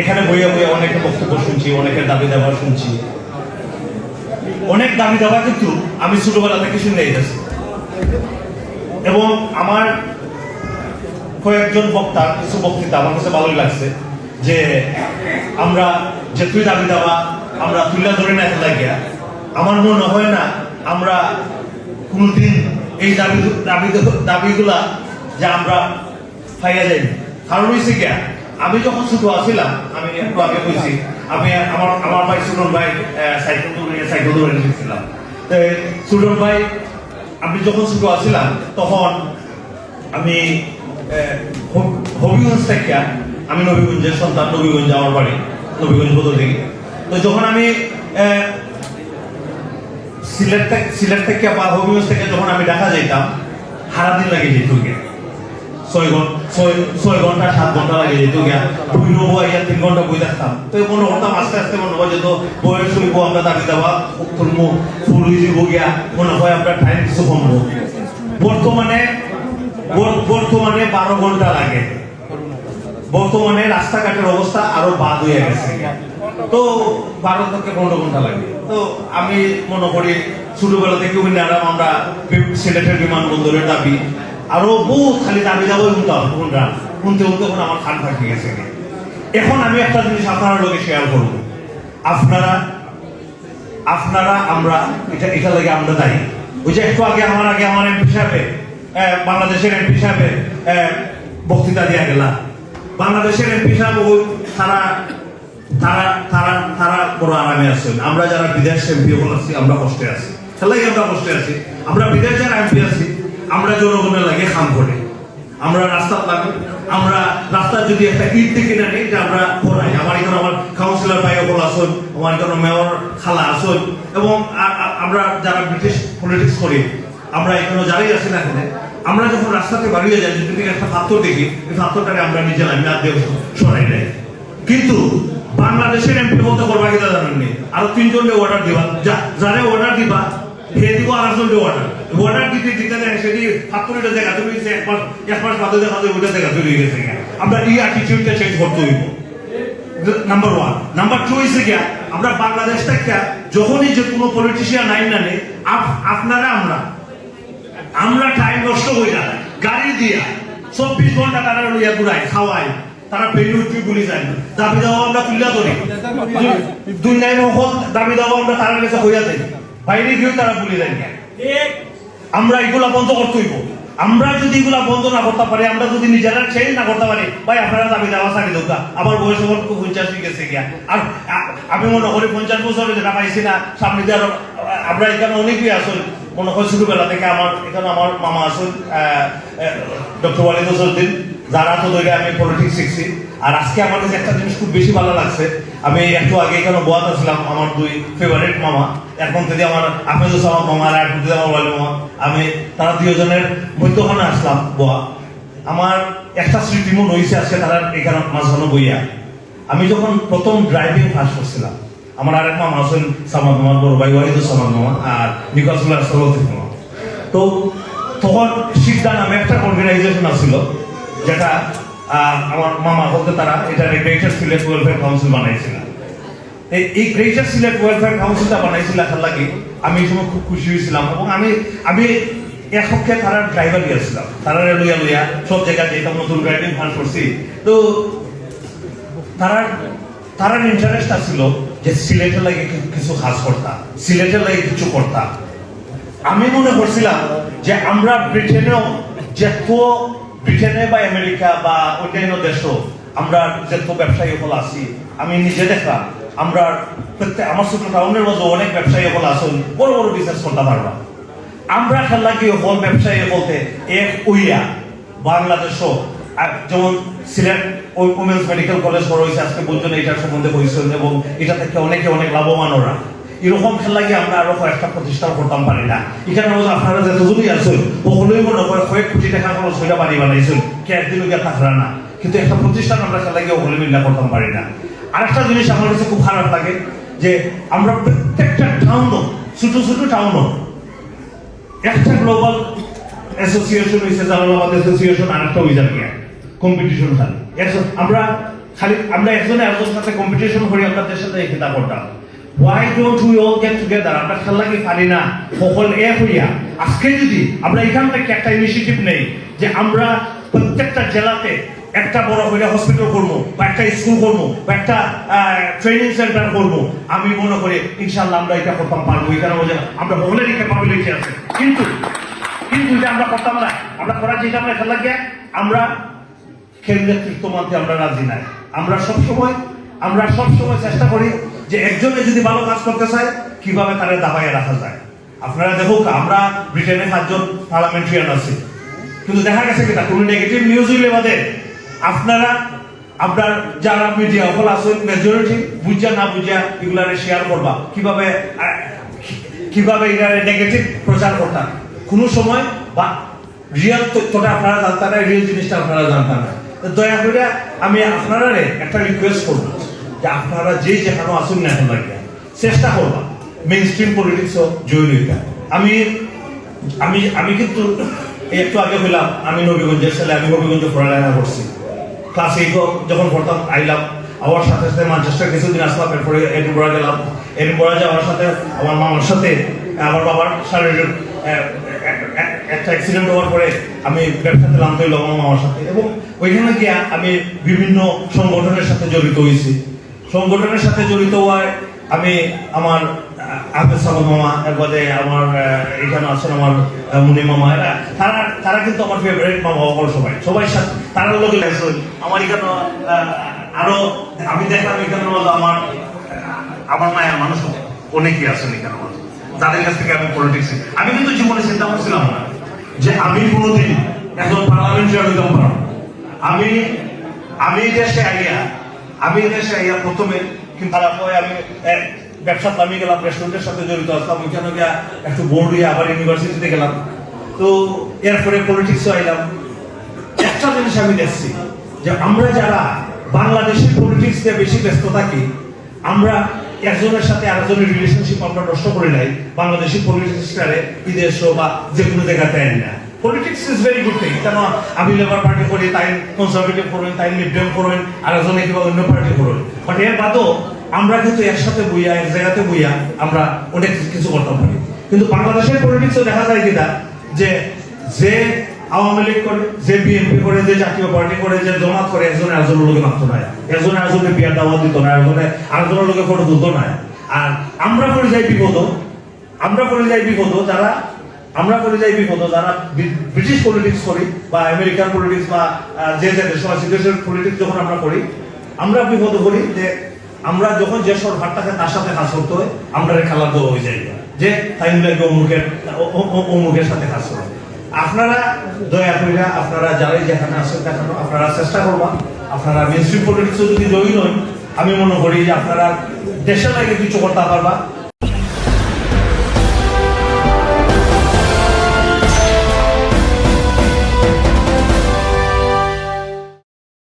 এখানে বইয়ে বইয়ে অনেকের বক্তব্য শুনছি, অনেকের দাবি দাবা শুনছি। অনেক দাবি দাবা কিন্তু আমি ছোটবেলা থেকে শুনে এবং আমার কয়েকজন বক্তা, কিছু বক্তৃতা আমার কাছে ভালোই লাগছে যে আমরা যে তুই দাবি দাবা, আমরা তুলে ধরে না এখন লাগিয়া আমার মনে হয় না আমরা কোনদিন এই দাবি দাবি দাবিগুলা যে আমরা পাইয়া যাইনি। কারণ হয়েছে গিয়া আমি যখন ছোট আছিলাম, আমি একটু আগে কইছি আমি আমার আমার ভাই সুরন ভাই সাইকেল ধরে সাইকেল ধরে নিয়েছিলাম তো সুরন ভাই, আমি যখন ছোট আছিলাম, তখন আমি হবিগঞ্জ থেকে আমি নবীগঞ্জের সন্তান, নবীগঞ্জ আমার বাড়ি, নবীগঞ্জ বদল থেকে তো যখন আমি সিলেট থেকে সিলেট থেকে বা হবিগঞ্জ থেকে যখন আমি ঢাকা যেতাম সারাদিন লাগে যেত ছয় ঘণ্টা ছয় ঘণ্টা, সাত ঘণ্টা লাগে যেত গিয়া। বই তিন ঘণ্টা বই দেখতাম তো মনে আস্তে আস্তে মনে হয় যেত আমরা দাবি তুলবো ফুল গিয়া। মনে হয় আমরা টাইম কিছু কমবো। বর্তমানে বর্তমানে বারো ঘণ্টা লাগে। বর্তমানে রাস্তাঘাটের অবস্থা আরও বাদ হয়ে গেছে তো বারো থেকে পনেরো ঘণ্টা লাগে। তো আমি মনে করি, ছোটবেলা থেকে আমরা সিলেটের বিমানবন্দরের দাবি। আরও বহু খালি আমার ফাঁকি গেছে। এখন আমি একটা জিনিস আপনারা লোকে শেয়ার করব। আপনারা আপনারা আমরা, এটা এটা লাগে আমরা দায়ী। ওই যে একটু আগে আমার আগে আমার এমপি বাংলাদেশের এমপি বক্তৃতা দিয়া গেলা। বাংলাদেশের এমপি সাহেব তারা তারা তারা তারা আরামে আছেন। আমরা যারা বিদেশ এমপি আছি, আমরা কষ্টে আছি। খেলাই আমরা কষ্টে আছি। আমরা বিদেশ যারা এমপি আছি। আমরা জনগণের লাগে খাম করে আমরা রাস্তা লাগে আমরা রাস্তার যদি একটা ইট থেকে না নিই আমরা করাই আমার এখানে আমার কাউন্সিলর ভাই সকল আসুন আমার এখানে মেয়র খালা আসুন এবং আমরা যারা ব্রিটিশ পলিটিক্স করি, আমরা এখানে যারাই আছি না এখানে, আমরা যখন রাস্তাতে বাড়িয়ে যাই, যদি একটা পাথর দেখি, এই পাথরটাকে আমরা নিজে আমি আর দেব সরাই নেই। কিন্তু বাংলাদেশের এমপি বলতে করবা কিনা জানেননি আরও তিনজনকে অর্ডার দিবা। যারে অর্ডার দিবা, হে দিব আর একজনকে অর্ডার অর্ডার দিতে দিতে সেটি ফাঁকুরিটা দেখা তুমি যে এক মাস এক মাস বাদে দেখা যায় ওইটা দেখা চলে গেছে আমরা এই অ্যাটিটিউডটা চেঞ্জ করতে হইব নাম্বার ওয়ান নাম্বার টু হয়েছে গিয়া আমরা বাংলাদেশ থেকে যখনই যে কোনো পলিটিশিয়ান আইন না নেই আপ- আপনারা আমরা। আমরা টাইম নষ্ট করি না গাড়ি দিয়া, চব্বিশ ঘণ্টা তারা লইয়া ঘুরাই খাওয়াই তারা পেরি উঠবি গুলি যায়। না। দাবি দেওয়া আমরা তুলিয়া ধরি দুনিয়ায় সকল দাবি দেওয়া আমরা তারা কাছে হইয়া দেয় বাইরে গিয়েও তারা গুলি দেয় না। আমরা এগুলা বন্ধ করতে হইব। আমরা যদি এগুলা বন্ধ না করতে পারি, আমরা যদি নিজেরা চেঞ্জ না করতে পারি, ভাই, আপনারা দাবি দেওয়া সারি দোকা আমার বয়স আমার পঞ্চাশ হয়ে গেছে গিয়া। আর আমি মনে করি পঞ্চাশ বছর যেটা পাইছি না, সামনে দিয়ে আমরা এখানে অনেকেই আসুন মনে হয় ছোটবেলা থেকে আমার এখানে আমার মামা আসুন ডক্টর ওয়ালিদ হোসেন যারা তো ধরে আমি পলিটিক্স শিখছি। আর আজকে আমার কাছে একটা জিনিস খুব বেশি ভালো লাগছে। আমি একটু আগে এখানে বোয়াত আসলাম আমার দুই ফেভারিট মামা। এখন থেকে আমার আফেজুসালাম মামা আর এখন থেকে আমার মামা, আমি তারা দুজনের মধ্যখানে আসলাম বোয়া। আমার একটা স্মৃতি মনে হয়েছে আজকে তারা এখানে মাঝখানে বইয়া। আমি যখন প্রথম ড্রাইভিং পাস করছিলাম, আমার আরেক মামা আছেন, সামাদ মামা, বড় ভাই ওয়াহিদুর সামাদ মামা আর সলতিফ মামা। তো তখন শিকদা নামে একটা অর্গানাইজেশন আছিল যেটা আমার মামা বলতে তারা, এটা গ্রেটার সিলেট ওয়েলফেয়ার কাউন্সিল বানাইছিল। এই- গ্রেটার সিলেট ওয়েলফেয়ার কাউন্সিলটা বানাইছিল লাগে, আমি এই সময় খুব খুশি হয়েছিলাম এবং আমি আমি একপক্ষে তারা ড্রাইভার লইয়া লইয়া সব যেতাম নতুন করছি। তো তারা তারার ইন্টারেস্ট আছিল যে সিলেটের লাগে কিছু কাজ করতাম সিলেটের লাগে কিছু করতাম আমি মনে করছিলাম যে আমরা ব্রিটেনেও যেত ব্রিটেনে বা আমেরিকা বা অন্যান্য দেশও আমরা যেত ব্যবসায়ী হল আছি, আমি নিজে দেখলাম, আমরা প্রত্যেক, আমার ছোট টাউনের মধ্যে অনেক ব্যবসায়ী হল আসুন বড় বড় বিজনেস করতে পারবা আমরা খেলা কি হল ব্যবসায়ী বলতে এক উইয়া, বাংলাদেশও, আর যেমন সিলেট উমেন্স মেডিকেল কলেজ বড় হয়েছে, আজকে পর্যন্ত এটার সম্বন্ধে বলছেন এবং এটা থেকে অনেকে অনেক লাভবান ওরা। এরকম খেলা গিয়ে আমরা আরও কয়েকটা প্রতিষ্ঠান করতাম পারি না? এখানে মধ্যে আপনারা যতজনই আছেন সকলেই মনে করে কয়েক কোটি টাকা খরচ হইটা বাড়ি বানাইছেন, কে একদিন গিয়ে থাকরা না। কিন্তু একটা প্রতিষ্ঠান আমরা খেলা গিয়ে সকলে মিল্লা করতাম পারি না। আরেকটা জিনিস আমার কাছে খুব খারাপ লাগে, যে আমরা প্রত্যেকটা টাউনও ছোট ছোট টাউনও একটা গ্লোবাল অ্যাসোসিয়েশন হয়েছে জালালাবাদ অ্যাসোসিয়েশন আর একটা হয়ে যাবে কম্পিটিশন খালি আমরা খালি, আমরা একজনে একজনের সাথে কম্পিটিশন করি আপনাদের সাথে এই কিতাব করতাম। Why don't we all get together আমরা খেলা কি পারি না। সকল এক হইয়া। আজকে যদি আমরা এখান থেকে একটা ইনিশিয়েটিভ নেই, যে আমরা প্রত্যেকটা জেলাতে একটা বড় হইলে হসপিটাল করব, বা একটা স্কুল করব, বা একটা ট্রেনিং সেন্টার করব, আমি মনে করি ইনশাল্লাহ আমরা এটা করতাম, পারব। এখানে বলে আমরা বগলেরই ক্যাপাবিলিটি আছে কিন্তু কিন্তু এটা আমরা করতাম না। আমরা করার যেটা আমরা খেলা গিয়ে আমরা খেল নেতৃত্ব মানতে আমরা রাজি নাই। আমরা সব সময় আমরা সব সময় চেষ্টা করি যে একজনে যদি ভালো কাজ করতে চায়, কীভাবে তারা দাবাইয়ে রাখা যায়? আপনারা দেখুক, আমরা ব্রিটেনে সাতজন পার্লামেন্টারিয়ান আছি। কিন্তু দেখা গেছে কিনা কোনো নেগেটিভ নিউজ হইলে বাদে আপনারা, আপনার যারা মিডিয়া হল আছেন মেজরিটি বুঝা না বুঝা এগুলারে শেয়ার করবা। কীভাবে কীভাবে এটা নেগেটিভ প্রচার করতাম? কোনো সময় বা রিয়েল তথ্যটা আপনারা জানতেন না রিয়েল জিনিসটা আপনারা জানতেন না। দয়া করে আমি আপনারা একটা রিকোয়েস্ট করব। যে আপনারা যে যেখানে আসুন না এখন চেষ্টা করবা। মেইন স্ট্রিম পলিটিক্স হইতে। আমি আমি আমি কিন্তু একটু আগে হইলাম, আমি নবীগঞ্জের ছেলে, আমি নবীগঞ্জে পড়ালেখা করছি। ক্লাস এইট যখন পড়তাম, আইলাম। আমার সাথে সাথে ম্যানচেস্টার কিছুদিন আসলাম, এরপরে এডিনবরা গেলাম। এডিনবরা যাওয়ার সাথে আমার মামার সাথে, আমার বাবার শারীরিক একটা অ্যাক্সিডেন্ট হওয়ার পরে আমি ব্যবসাতে নামতে হইলাম আমার মামার সাথে। এবং ওইখানে গিয়ে আমি বিভিন্ন সংগঠনের সাথে জড়িত হয়েছি। সংগঠনের সাথে জড়িত হওয়ায় আমি আমার আহমেদ সামদ মামা একবারে আমার এখানে আছেন আমার মুনি মামা, এরা, তারা তারা কিন্তু আমার ফেভারিট মামা অকল সবাই সবাই সাথে, তারা লোক আমার এখানে আরও, আমি দেখলাম এখানে আমার আমার মায়ের মানুষ অনেকেই আছেন এখানে তাদের কাছ থেকে আমি পলিটিক্স আমি কিন্তু জীবনে চিন্তা করছিলাম না যে আমি কোনোদিন একজন পার্লামেন্টারি হইতাম পারব আমি আমি দেশে আইয়া আমি দেশে আইয়া প্রথমে কিন্তু আমি এক, ব্যবসাতে আমি গেলাম রেস্টুরেন্টের সাথে জড়িত আসলাম ওইখানে গিয়া একটু বোর্ড হয়ে আবার ইউনিভার্সিটিতে গেলাম। তো এরপরে পলিটিক্সও আইলাম। একটা জিনিস আমি দেখছি যে আমরা যারা বাংলাদেশের পলিটিক্স নিয়ে বেশি ব্যস্ত থাকি আমরা একজনের সাথে আরেকজনের রিলেশনশিপ আমরা নষ্ট করে নাই বাংলাদেশি পলিটিক্সটারে বিদেশ বা যে কোনো জায়গাতে আনি না। Politics is very good thing কেন আমি লেবার পার্টি করি, তাই কনজারভেটিভ করবেন তাই লিবারেল করবেন আরেকজনে কিংবা অন্য পার্টি করবেন বাট এর বাদও আমরা কিন্তু একসাথে বইয়া, এক জায়গাতে বইয়া আমরা অনেক কিছু করতে পারি। কিন্তু বাংলাদেশের পলিটিক্সও দেখা যায় কিনা যে যে আওয়ামী লীগ করে, যে বিএনপি করে, যে জাতীয় পার্টি করে, যে জমাত করে, একজনে একজনের লোকে মাত্র নাই। একজনে একজনের বিয়ার দাওয়াত দিত না একজনে আরেকজনের লোকে ফটো তুলতো না আর আমরা করে যাই বিপদ আমরা করে যাই বিপদ যারা আমরা করে যাই বিপদ, যারা ব্রিটিশ পলিটিক্স করি বা আমেরিকান পলিটিক্স বা যে যে দেশের পলিটিক্স যখন আমরা করি, আমরা বিপদ করি যে আমরা যখন যে সরকার থাকে তার সাথে কাজ করতে হয়, আমরা খেলা দেওয়া হয়ে যাই। যে তাই অমুকের অমুকের সাথে কাজ করে। আপনারা দয়া করিয়া, আপনারা যারাই যেখানে আছেন দেখানো আপনারা চেষ্টা করবা। আপনারা মেনস্ট্রিম পলিটিক্সও যদি জয়ী নন আমি মনে করি যে আপনারা দেশের লাগে কিছু করতে পারবা।